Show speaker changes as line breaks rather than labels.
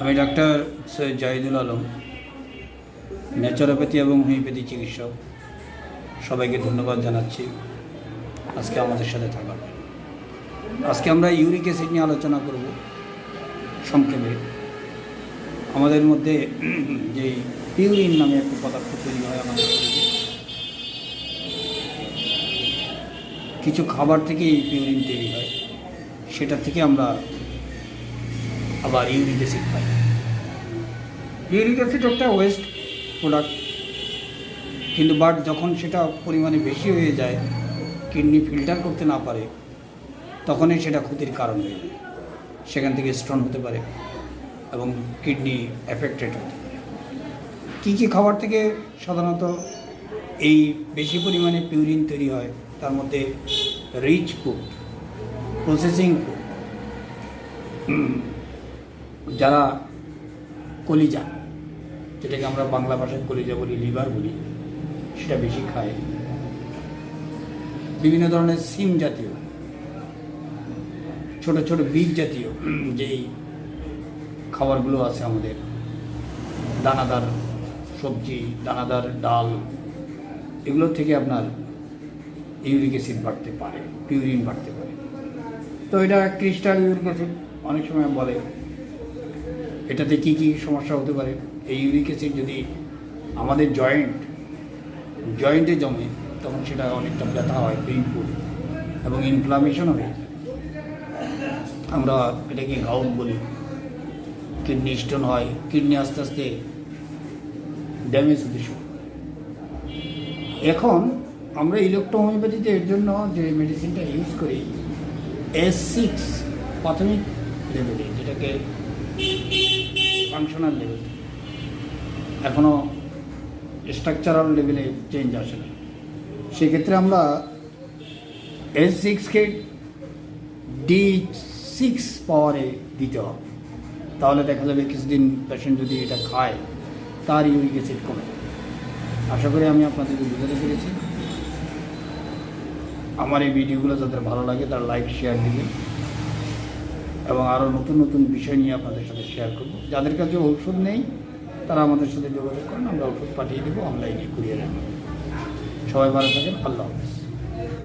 আমি doctor Syed Jahidul Alam naturopathy এবং homeopathy চিকিৎসক। সবাইকে ধন্যবাদ জানাচ্ছি। আজকে আমাদের সাথে থাকার আজকে আমরা ইউরিক অ্যাসিড নিয়ে আলোচনা করব সংক্ষেপে। আমাদের মধ্যে যে পিউরিন নামে একটা পদার্থ তৈরি হয় আমাদের কিছু খাবার থেকে এই পিউরিন তৈরি হয়। সেটা থেকে আমরা আবার ইউরিক অ্যাসিড পাই ইউরিক অ্যাসিড একটা ওয়েস্ট প্রোডাক্ট কিন্তু বাট যখন সেটা পরিমাণে বেশি হয়ে যায় কিডনি ফিল্টার করতে না পারে, তখনই সেটা ক্ষতির কারণ হয়ে যায়। সেখান থেকে স্টোন হতে পারে এবং কিডনি এফেক্টেড হতে পারে। কী কী খাবার থেকে সাধারণত এই বেশি পরিমাণে পিউরিন তৈরি হয়, তার মধ্যে রিচ ফুড প্রসেসিং ফুড যারা কলিজা, যেটাকে আমরা বাংলা ভাষায় কলিজা বলি, লিভার বলি, সেটা বেশি খায়। বিভিন্ন ধরনের সিম জাতীয়, ছোট ছোট বীজ জাতীয়, যেই খাবারগুলো আছে আমাদের। দানাদার সবজি, দানাদার ডাল, এগুলো থেকে আপনার ইউরিক অ্যাসিড বাড়তে পারে, পিউরিন বাড়তে পারে। তো এটা ক্রিস্টাল ইউরিক অ্যাসিড, অনেক সময় বলে এটাতে কি কি সমস্যা হতে পারে? এই ইউরিক অ্যাসিড যদি আমাদের জয়েন্ট, জয়েন্টে জমে, তখন সেটা অনেকটা ব্যথা হয় পেইনফুল এবং ইনফ্লামেশনও হয়ে আমরা এটাকে গাউট বলি। কিডনি স্টোন হয়, কিডনি আস্তে আস্তে ড্যামেজ হতে শুরু এখন আমরা ইলেকট্রোহোমিওপ্যাথিতে এর জন্য যে মেডিসিনটা ইউজ করি এস সিক্স প্রাথমিক লেভেলে যেটাকে ফাংশনাল লেভেল এখনও স্ট্রাকচারাল লেভেলে চেঞ্জ আসে না। সেক্ষেত্রে আমরা এস সিক্সকে ডি সিক্স পাওয়ারে দিতে হবে। তাহলে দেখা যাবে কিছুদিন পেশেন্ট যদি এটা খায়, তার ইউরিক অ্যাসিড কমে। আশা করি আমি আপনাদেরকে বুঝাতে পেরেছি। আমার এই ভিডিওগুলো যাদের ভালো লাগে তারা লাইক শেয়ার দিবেন। এবং আরও নতুন নতুন বিষয় নিয়ে আপনাদের সাথে শেয়ার করব। যাদের কাছে ওষুধ নেই, তারা আমাদের সাথে যোগাযোগ করেন, আমরা ওষুধ পাঠিয়ে দেবো অনলাইনে কুরিয়ারের মাধ্যমে সবাই ভালো থাকেন, আল্লাহ হাফিজ।